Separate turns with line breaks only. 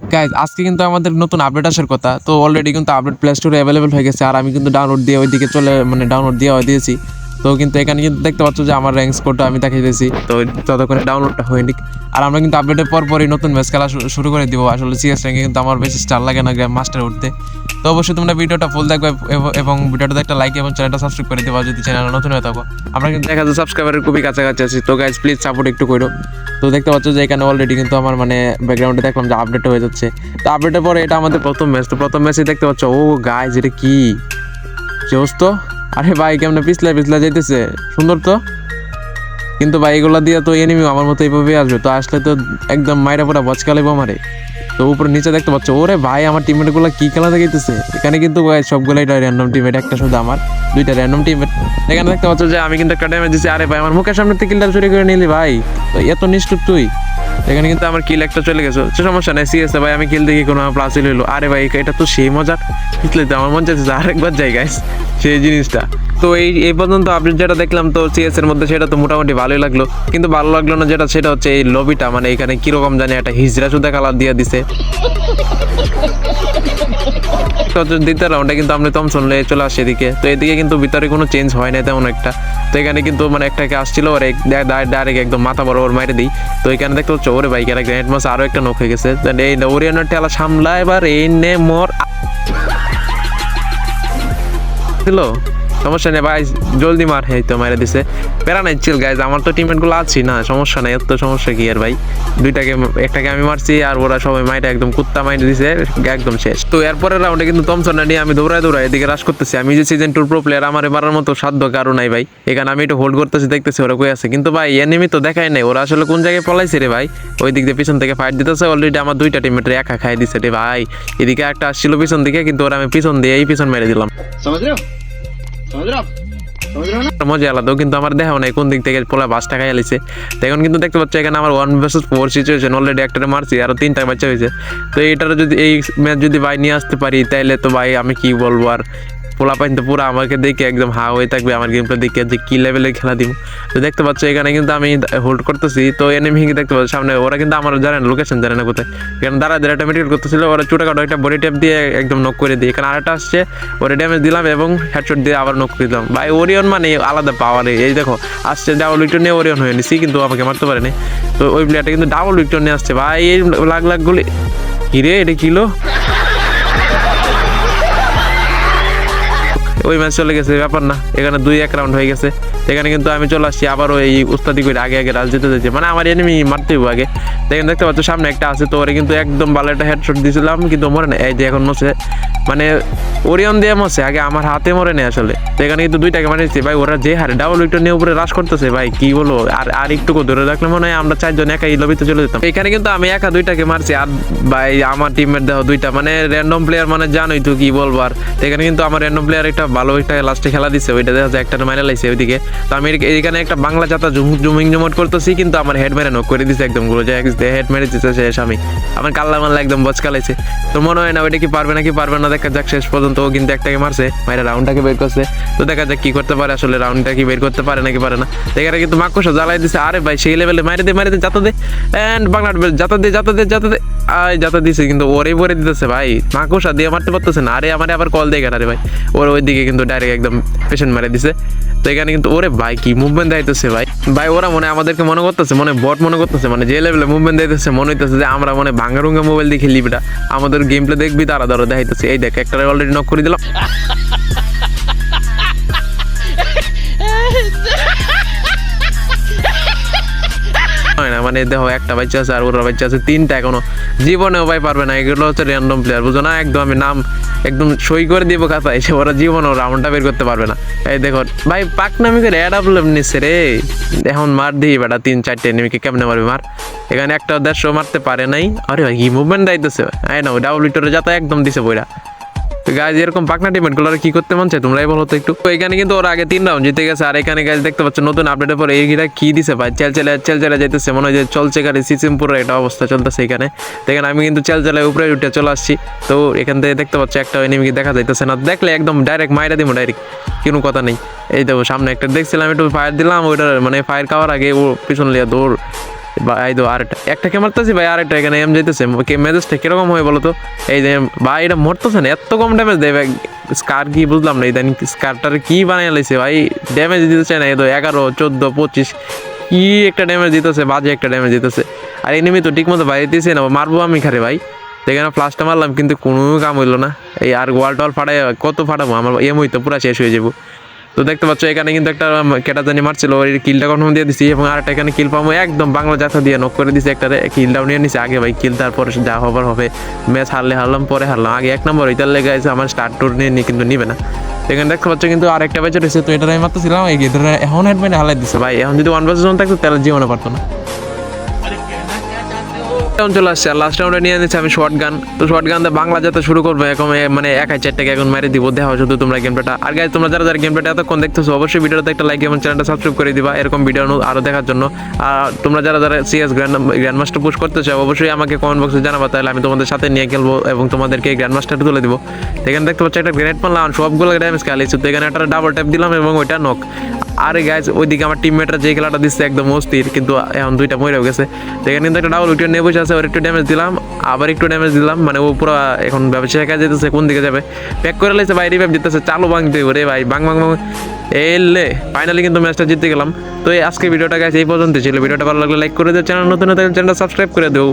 Guys আজকে কিন্তু আমাদের নতুন আপডেট আসার কথা। তো অলরেডি কিন্তু আপডেট প্লে স্টোরে অ্যাভেলেবেল হয়ে গেছে। আর আমি কিন্তু ডাউনলোড দিয়ে ওইদিকে চলে মানে ডাউনলোড দিয়ে দিয়েছি। তো কিন্তু এখানে কিন্তু দেখতে পাচ্ছ যে আমার র্যাঙ্ক স্কোরটা আমি দেখিয়ে দিয়েছি। তো ততক্ষণে ডাউনলোডটা হয়নি। আর আমরা কিন্তু আপডেটের পর পরই নতুন ম্যাচ খেলা শুরু করে দিব। আসলে সিএস র্যাঙ্কে কিন্তু আমার বেশি স্টার লাগে না মাস্টার উঠতে। তো অবশ্যই তোমরা ভিডিওটা ফুল দেখবে এবং ভিডিওটাতে একটা লাইক এবং চ্যানেলটা সাবস্ক্রাইব করে দিবা যদি চ্যানেল নতুন হয়ে থাকো। আমরা কিন্তু দেখা যায় সাবস্ক্রাইবারের খুবই কাছাকাছি আছি। তো গাইজ প্লিজ সাপোর্ট একটু করো। তো দেখতে পাচ্ছ যে এখানে অলরেডি কিন্তু আমার মানে ব্যাকগ্রাউন্ডে দেখলাম যে আপডেট হয়ে যাচ্ছে। তো আপডেটের পরে এটা আমাদের প্রথম ম্যাচ তো প্রথম ম্যাচে দেখতে পাচ্ছ, ও গাইজ এটা কি? জোস আরে ভাই, কেমন পিছলা পিছলা যাইতেছে? সুন্দর তো? কিন্তু ভাই, এগুলা দিয়ে তো এনিমি আমার মতো এইভাবে আসবে। তো আসলে তো একদম মাইরা পুরা বচকালে আমারে। তো উপরে নিচে দেখতে পাচ্ছ, ওরে ভাই, আমার টিমমেটগুলো কি খেলা দেখাইতেছে? এখানে কিন্তু সবগুলাই র্যান্ডম টিমমেট একটা শুধু আমার, দুইটা র্যান্ডম টিমমেট এখানে দেখতে পাচ্ছ যে আমি কিন্তু একটা ড্যামেজ দিচ্ছি আরে ভাই, আমার মুখের সামনে থেকে কিলটা চুরি করে নিলি ভাই। তো এত নিষ্ঠুর তুই? এখানে কিন্তু আমার কিল একটা চলে গেছে। সে সমস্যা নাই সিএসএ ভাই, আমি কিল দেখি কোনো প্লাস হইল আরে ভাই, এটা তো সেই মজার বুঝলে তো, আমার মন চাইছে যে আরেকবার যাই গাইস সেই জিনিসটা। তো এই এই পর্যন্ত আপডেট যেটা দেখলাম, তো সিএস এর মধ্যে সেটা তো মোটামুটি ভালোই লাগল। কিন্তু ভালো লাগল না যেটা, সেটা হচ্ছে এই লবিটা মানে এখানে কীরকম জানি একটা হিজরা সুদা কালার দিয়ে দিছে। তো হচ্ছে দ্বিতীয় রাউন্ডে কিন্তু আপনি তমসন লে চলে আসে এদিকে। তো এদিকে কিন্তু ভিতরে কোনো চেঞ্জ হয় না তেমন একটা। তো এখানে কিন্তু মানে একটাকে আসছিল, ওর ডাইরেক্ট একদম মাথা বরাবর মাইরে দিই। তো এখানে দেখতে হচ্ছে ওরে বাইকের একটা হেডমাস আরও একটা নখ হয়ে গেছে। এই ওরিয়ানোর ঠেলা সামলা এবার এই নে মোর দিল সমস্যা নেই ভাই, জলদি মার এই তো মারে দিছে। প্যারা নাই চিল গাইজ আমার তো টিমমেটগুলো আছি না, সমস্যা নাই, এত সমস্যা কি আর ভাই? দুইটাকে একটাকে আমি মারছি আর ওরা সবাই মাইটা একদম কুত্তা মাইরে দিছে, একদম শেষ। তো এরপরের রাউন্ডে কিন্তু তমসন নিয়ে আমি দৌড়ায় দৌড়ায় এদিকে রাশ করতেছি। আমি যে সিজন টুর প্রো প্লেয়ার আমার মারার মতো সাধ্য কারও নাই ভাই। এখানে আমি একটু হোল্ড করতেছি, দেখতেছি ওরা কই আছে। কিন্তু ভাই এনিমি তো দেখাই নাই, ওরা আসলে কোন জায়গায় পলাইছে রে ভাই? ওই দিক দিয়ে পিছন থেকে ফাইট দিতেছে অলরেডি আমার দুইটা টিমমেটের একা খাই দিছে রে ভাই। এদিকে একটা আসছিল পিছন দিকে, কিন্তু ওরা আমি পিছন দিয়ে এই পিছন মেরে দিলাম। মজা আলাদা, কিন্তু আমার দেখা নাই কোন দিক থেকে পোলা বাস টাকা এলিছে তো এখন কিন্তু দেখতে পাচ্ছি, এখানে আমার one versus four situation already একটা মারছি, আরও তিনটা বাচ্চা হয়েছে তো এইটার যদি, এই ম্যাচ যদি ভাই নিয়ে আসতে পারি, তাইলে তো ভাই আমি কি বলব আর পোলা তো পুরো আমাকে দেখে একদম হা হয়ে থাকবে আমার গেমটা দেখে যে কি লেভেলে খেলা দিব। তো দেখতে পাচ্ছ এখানে কিন্তু আমি হোল্ড করতেছি, তো এনে এনিমি দেখতে পাচ্ছ সামনে, ওরা কিন্তু আমার জানে না লোকেশন জানে না কোথায়। এখানে দাঁড়া দাঁড়া মেডিকেল করতেছিল, ওরা ছোটখাটো একটা বডি ট্যাপ দিয়ে একদম নক করে দিই এখানে আরেকটা আসছে, ওরে ড্যামেজ দিলাম এবং হেডশট দিয়ে আবার নক করে দিলাম। ভাই ওরিয়ন মানে আলাদা পাওয়ার এই দেখো, আসছে ডাবল উইকটর নিয়ে ওরিয়ন হয়ে নিছি, কিন্তু আমাকে মারতে পারেনি। তো ওই প্লেয়ারটা কিন্তু ডাবল উইকটর নিয়ে আসছে, ভাই, এই লাখ লাখ গুলি। কিরে, এটা কিলো ওই ম্যাচ চলে গেছে ব্যাপার না। এখানে দুই এক রাউন্ড হয়ে গেছে। এখানে কিন্তু আমি চলে আসছি আবারও এই উস্তাদি করে আগে আগে রাজ যেতে যাচ্ছে মানে আমার এনিমি মারতে হইব আগে। দেখেন, দেখতে পাচ্ছ, সামনে একটা আছে, তো ওরে কিন্তু একদম ভালো একটা হেডশট দিয়েছিলাম কিন্তু মরে না এই যে এখন মরছে। মানে ওরিয়ন দিয়ে মরছে, আগে আমার হাতে মরে নেই আসলে। তো এখানে কিন্তু দুইটাকে মারিয়েছি। ভাই, ওরা যে হারে ডাবল উইকটা নিয়ে উপরে রাশ করতেছে, ভাই, কি বলো আর আর একটু ধরে রাখলে মনে হয় আমরা চারজন একাই লবিতে চলে যেতাম। এখানে কিন্তু আমি একা দুইটাকে মারছি, আর ভাই, আমার টিমমেট দেখো দুইটা। মানে র্যান্ডম প্লেয়ার মানে জানোই তো কি বলব আর। এখানে কিন্তু আমার র্যান্ডম প্লেয়ার একটা ভালো একটা লাস্টে খেলা দিচ্ছে ওইটা দেখা যায় একটা মাইনে লাইছে ওইদিকে। তো আমি এখানে একটা বাংলা যাতা জুমিং জমট করতেছি, কিন্তু আমার হেড মেরে নক করে দিছে একদমগুলো। যে হেড মেরে দিচ্ছে শেষ আমি আমার কাল্লা মাল্লা একদম বচকালাইছে তো মনে হয় না ওইটা কি পারবে নাকি পারবে না, দেখা যাক শেষ পর্যন্ত ও কিন্তু একটাকে মারছে, মাইরা রাউন্ডটাকে বের করছে। তো দেখা যাক কি করতে পারে, আসলে রাউন্ডটা কি বের করতে পারে নাকি পারে না। এখানে কিন্তু মাকুসা জ্বালাই দিছে, আরে ভাই, সেই লেভেলে মারে দে মারে দে যাতা দে। এন্ড বাংলা যাতা দে যাতা দে যাতা দে। আয় যাতা দিছে, কিন্তু ওরে পরে দিতেছে, ভাই। মাকুসা দিয়ে মারতে পারতেছে না। আরে আমারে আবার কল দিয়ে গেল আরে ভাই? ওর ওই দিকে কিন্তু ডাইরেক্ট একদম পেশেন্ট মারে দিছে। তো এখানে কিন্তু ওরে ভাই কি মুভমেন্ট দাইতেছে ভাই। ভাই, ওরা মনে আমাদেরকে মনে করতেছে, মনে বট মনে করতেছে মানে যে লেভেলে মুভমেন্ট দাইতেছে মনে হইতেছে যে আমরা মানে ভাঙ্গারুঙ্গা মোবাইল দিয়ে খেলি বেটা। আমাদের গেম প্লে দেখবি, তারা ধরো দেখাইতেছে। এই দেখ, একটা অলরেডি নক করে দিলাম। হয় না। মানে দেখো, একটা বাচ্চা আছে আর ওরা বাচ্চা আছে তিনটা এখনও। জীবনেও ভাই পারবে না। এগুলো হচ্ছে র্যান্ডম প্লেয়ার বুঝো না? একদম আমি নাম একদম সই করে দিব খাতায় সে ওরা জীবনেও রাউন্ডটা বের করতে পারবে না। এই দেখো, ভাই পাক নামি করে অ্যাড আপলোড নিচ্ছে রে। এখন মার দিই বেটা, তিন, চারটে এনিমিকে কেমনে মারবে মার? এখানে একটা দেড়শো মারতে পারে নাই। আরে ভাই, কি মুভমেন্ট দাইতেছে আই না ডাবল লিটারে যাতে একদম দিছে বইরা। তো গাইজ এরকম পাকনা টিমেটগুলো কি করতে মন চাই তোমরাই বলো তো একটু। তো এখানে কিন্তু ওরা আগে তিন রাউন্ড জিতে গেছে। আর এখানে গাইজ দেখতে পাচ্ছ, নতুন আপডেটের পরে এইটা কি দিছে ভাই? চেল চেলে চেল চেলে যাইতেছে। মনে হয় যে চলছে গাড়ি, সিসিমপুরের এটা অবস্থা চলতেছে এখানে। তো এখানে আমি কিন্তু চেল চেলে উপরে উঠে চলে আসছি। তো এখান থেকে দেখতে পাচ্ছ, একটা এনিমিকে দেখা যাইতেছে না। দেখলে একদম ডাইরেক্ট মাইরা দিব ডাইরেক্ট কোনো কথা নেই। এই দেখো, সামনে একটা দেখছিলাম, একটু ফায়ার দিলাম। ওইটা মানে ফায়ার খাওয়ার আগে ও পিছন লিয়া দৌড়। ভাই তো আরেকটা। একটা কে মারতেছি ভাই, আরেকটা এখানে এম যাইতেছে। মেজাজটা কীরকম হয় বলো তো এই যে, ভাই, এটা মরতেছে না, এত কম ড্যামেজ দেয় ভাই। স্কার কি বুঝলাম না, ইদানিং স্কারটার কি বানিয়ে লাইছে ভাই। ড্যামেজ দিতে চায় না, এই তো এগারো, চোদ্দ, পঁচিশ। কি একটা ড্যামেজ দিতেছে, বাজে একটা ড্যামেজ দিতেছে। আর এনিমি তো ঠিক মতো বাইরে দিতেছে না, মারবো আমি খারে ভাই। সেখানে ফ্লাশটা মারলাম, কিন্তু কোনো কাম হইল না। এই আর ওয়াল টল ফাটাই কত ফাটাবো? আমার এম হইতো, পুরো শেষ হয়ে যাব। তো দেখতে পাচ্ছ, এখানে কিন্তু একটা কেটা জানি মারছিল ওই কিলটা কনফার্ম দিয়ে দিছি এবং আরেকটা এখানে কিল পাবো একদম বাংলা জাতা দিয়ে নক করে দিছি একটা কিল ডাউন নিয়ে নিছি। আগে ভাই কিল তারপরে যা হবার হবে। ম্যাচ হারলে হারলাম, পরে হারলাম। আগে এক নম্বর ওইটার লেগে আছে, আমার স্টার টুর নিয়ে কিন্তু নিবে না। এখানে দেখতে পাচ্ছ কিন্তু আরেকটা ব্যাচ রয়েছে, তো এটা আমি মারতেছিলাম, এই গেটটা এখন হেড মানে হালাই দিছে। ভাই, এখন যদি ওয়ান বাস জন থাকতো, তাহলে জীবনে পারতো না। এখন চলে আসছে লাস্ট রাউন্ডে নিয়ে নিচ্ছে আমি শর্ট গান তো শর্ট গান বাংলা যাতে শুরু করব এখন মানে এক হাজার চারটাকে এখন মেরে দিব। দেখা শুধু তোমরা গেমটা আর গাইজ তোমরা যারা যারা গেম প্লেটা এতক্ষণ দেখতেছো, অবশ্যই ভিডিওতে একটা লাইক এবং চ্যানেলটা সাবস্ক্রাইব করে দিবা, এরকম ভিডিও আরও দেখার জন্য। আর তোমরা যারা যারা CS grand grand master push করতে চাও, অবশ্যই আমাকে কমেন্ট বক্সে জানাবা, তাহলে আমি তোমাদের সাথে নিয়ে খেলব এবং তোমাদেরকে গ্র্যান্ড মাস্টার তুলে দিব। এখানে দেখতে পাচ্ছি একটা গ্রেনেড মারলাম সবগুলো ড্যামেজ খেয়ালিছি তো এখানে একটা ডাবল ট্যাপ দিলাম এবং ওইটা নক আরে গাইজ ওইদিকে আমার টিমমেটরা যে খেলাটা দিচ্ছে, একদম অস্থির, কিন্তু এখন দুইটা মরেও গেছে। তো এখানে কিন্তু একটা ডাবল উইকেট নিয়ে বসে আছে ওর একটু ড্যামেজ দিলাম, আবার একটু ড্যামেজ দিলাম। মানে ও পুরো এখন ব্যবসা কাজ যেতেছে, কোন দিকে যাবে? প্যাক করে লাইছে বাইরে ব্যাপ দিতেছে, চালু ভাঙতে রে ভাই বাং বাং বাং এলে ফাইনালি কিন্তু ম্যাচটা জিতে গেলাম। তো এই আজকে ভিডিওটা গেছে এই পর্যন্ত ছিল। ভিডিওটা ভালো লাগলে লাইক করে দিও চ্যানেল নতুন হলে চ্যানেলটা সাবস্ক্রাইব করে দিও।